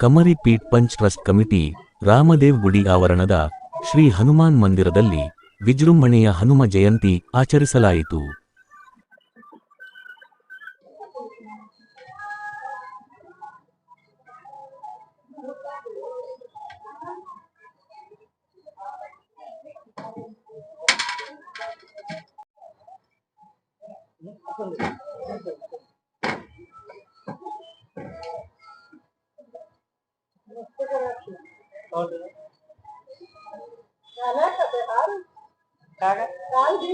ಕಮರಿ ಪೀಠ್ ಪಂಚ್ trust committee, Ramdev ಗುಡಿ ಆವರಣದ ಶ್ರೀ ಹನುಮಾನ್ ಮಂದಿರದಲ್ಲಿ ವಿಜೃಂಭಣೆಯ ಹನುಮ ಜಯಂತಿ ಆಚರಿಸಲಾಯಿತು. काल काल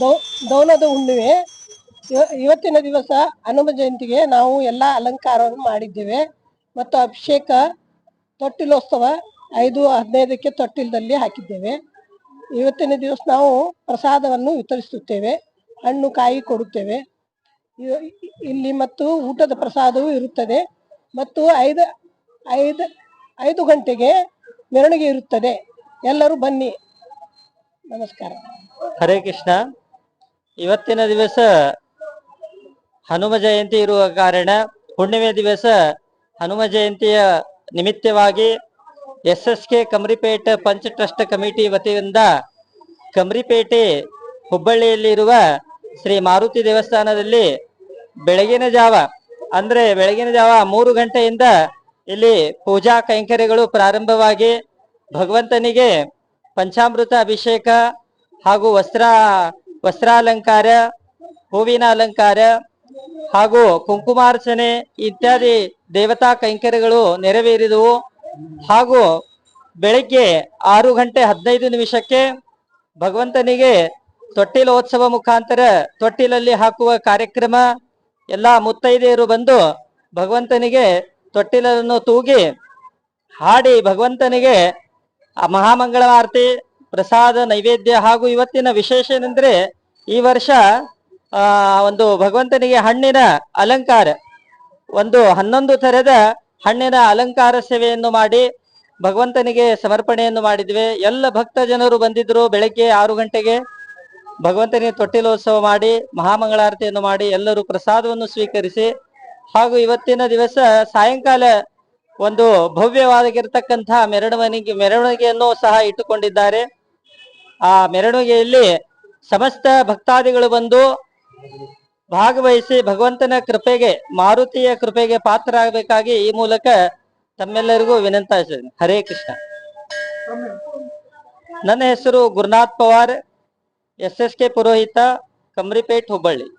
ದೌ- ದೌಲದ ಹುಣ್ಣಿಮೆ ಇವ- ಇವತ್ತಿನ ದಿವಸ ಹನುಮ ಜಯಂತಿಗೆ ನಾವು ಎಲ್ಲ ಅಲಂಕಾರವನ್ನು ಮಾಡಿದ್ದೇವೆ. ಮತ್ತು ಅಭಿಷೇಕ ತೊಟ್ಟಿಲೋತ್ಸವ ಐದು ಹದಿನೈದಕ್ಕೆ ತೊಟ್ಟಿಲದಲ್ಲಿ ಹಾಕಿದ್ದೇವೆ. ಇವತ್ತಿನ ದಿವಸ ನಾವು ಪ್ರಸಾದವನ್ನು ವಿತರಿಸುತ್ತೇವೆ. ಹಣ್ಣು, ಕಾಯಿ ಕೊಡುತ್ತೇವೆ. ಇಲ್ಲಿ ಮತ್ತು ಊಟದ ಪ್ರಸಾದವೂ ಇರುತ್ತದೆ. ಮತ್ತು ಐದು ಐದು ಐದು ಗಂಟೆಗೆ ಮೆರವಣಿಗೆ ಇರುತ್ತದೆ. ಎಲ್ಲರೂ ಬನ್ನಿ. ನಮಸ್ಕಾರ. ಹರೇ ಕೃಷ್ಣ. ಇವತ್ತಿನ ದಿವಸ ಹನುಮ ಜಯಂತಿ ಇರುವ ಕಾರಣ ಹುಣ್ಣಿಮೆ ದಿವಸ ಹನುಮ ಜಯಂತಿಯ ನಿಮಿತ್ತವಾಗಿ ಎಸ್ ಎಸ್ ಕೆ ಕಮರಿಪೇಟೆ ಪಂಚ ಟ್ರಸ್ಟ್ ಕಮಿಟಿ ವತಿಯಿಂದ ಕಮರಿಪೇಟೆ ಹುಬ್ಬಳ್ಳಿಯಲ್ಲಿರುವ ಶ್ರೀ ಮಾರುತಿ ದೇವಸ್ಥಾನದಲ್ಲಿ ಬೆಳಗಿನ ಜಾವ, ಅಂದ್ರೆ ಬೆಳಗಿನ ಜಾವ ಮೂರು ಗಂಟೆಯಿಂದ ಇಲ್ಲಿ ಪೂಜಾ ಕೈಂಕರ್ಯಗಳು ಪ್ರಾರಂಭವಾಗಿ ಭಗವಂತನಿಗೆ ಪಂಚಾಮೃತ ಅಭಿಷೇಕ ಹಾಗೂ ವಸ್ತ್ರ ವಸ್ತ್ರಾಲಂಕಾರ ಹೂವಿನ ಅಲಂಕಾರ ಹಾಗೂ ಕುಂಕುಮಾರ್ಚನೆ ಇತ್ಯಾದಿ ದೇವತಾ ಕೈಂಕರ್ಯಗಳು ನೆರವೇರಿದವು. ಹಾಗೂ ಬೆಳಿಗ್ಗೆ ಆರು ಗಂಟೆ ಹದಿನೈದು ನಿಮಿಷಕ್ಕೆ ಭಗವಂತನಿಗೆ ತೊಟ್ಟಿಲೋತ್ಸವ ಮುಖಾಂತರ ತೊಟ್ಟಿಲಲ್ಲಿ ಹಾಕುವ ಕಾರ್ಯಕ್ರಮ. ಎಲ್ಲ ಮುತ್ತೈದೆಯರು ಬಂದು ಭಗವಂತನಿಗೆ ತೊಟ್ಟಿಲನ್ನು ತೂಗಿ ಹಾಡಿ ಭಗವಂತನಿಗೆ ಆ ಮಹಾಮಂಗಳಾರತಿ ಪ್ರಸಾದ ನೈವೇದ್ಯ ಹಾಗೂ ಇವತ್ತಿನ ವಿಶೇಷ ಏನಂದ್ರೆ ಈ ವರ್ಷ ಒಂದು ಭಗವಂತನಿಗೆ ಹಣ್ಣಿನ ಅಲಂಕಾರ. ಒಂದು ಹನ್ನೊಂದು ತರದ ಹಣ್ಣಿನ ಅಲಂಕಾರ ಸೇವೆಯನ್ನು ಮಾಡಿ, ಭಗವಂತನಿಗೆ ಸಮರ್ಪಣೆಯನ್ನು ಮಾಡಿದ್ವಿ. ಎಲ್ಲ ಭಕ್ತ ಜನರು ಬಂದಿದ್ರು ಬೆಳಗ್ಗೆ ಆರು ಗಂಟೆಗೆ. ಭಗವಂತನಿಗೆ ತೊಟ್ಟಿಲೋತ್ಸವ ಮಾಡಿ, ಮಹಾಮಂಗಳಾರತಿಯನ್ನು ಮಾಡಿ ಎಲ್ಲರೂ ಪ್ರಸಾದವನ್ನು ಸ್ವೀಕರಿಸಿ, ಹಾಗೂ ಇವತ್ತಿನ ದಿವಸ ಸಾಯಂಕಾಲ ಒಂದು ಭವ್ಯವಾಗಿರ್ತಕ್ಕಂತಹ ಮೆರವಣಿಗೆ, ಮೆರವಣಿಗೆಯನ್ನು ಸಹ ಇಟ್ಟುಕೊಂಡಿದ್ದಾರೆ. ಆ ಮೆರವಣಿಗೆಯಲ್ಲಿ ಸಮಸ್ತ ಭಕ್ತಾದಿಗಳು ಬಂದು ಭಾಗವಹಿಸಿ ಭಗವಂತನ ಕೃಪೆಗೆ, ಮಾರುತಿಯ ಕೃಪೆಗೆ ಪಾತ್ರರಾಗಬೇಕಾಗಿ ಈ ಮೂಲಕ ತಮ್ಮೆಲ್ಲರಿಗೂ ವಿನಂತಿಸಿದ್ದೇನೆ ಹರೇ ಕೃಷ್ಣ. ನನ್ನ ಹೆಸರು Gurunath Pawar, S S K ಪುರೋಹಿತ, ಕಮ್ರಿಪೇಟ್ ಹುಬ್ಬಳ್ಳಿ.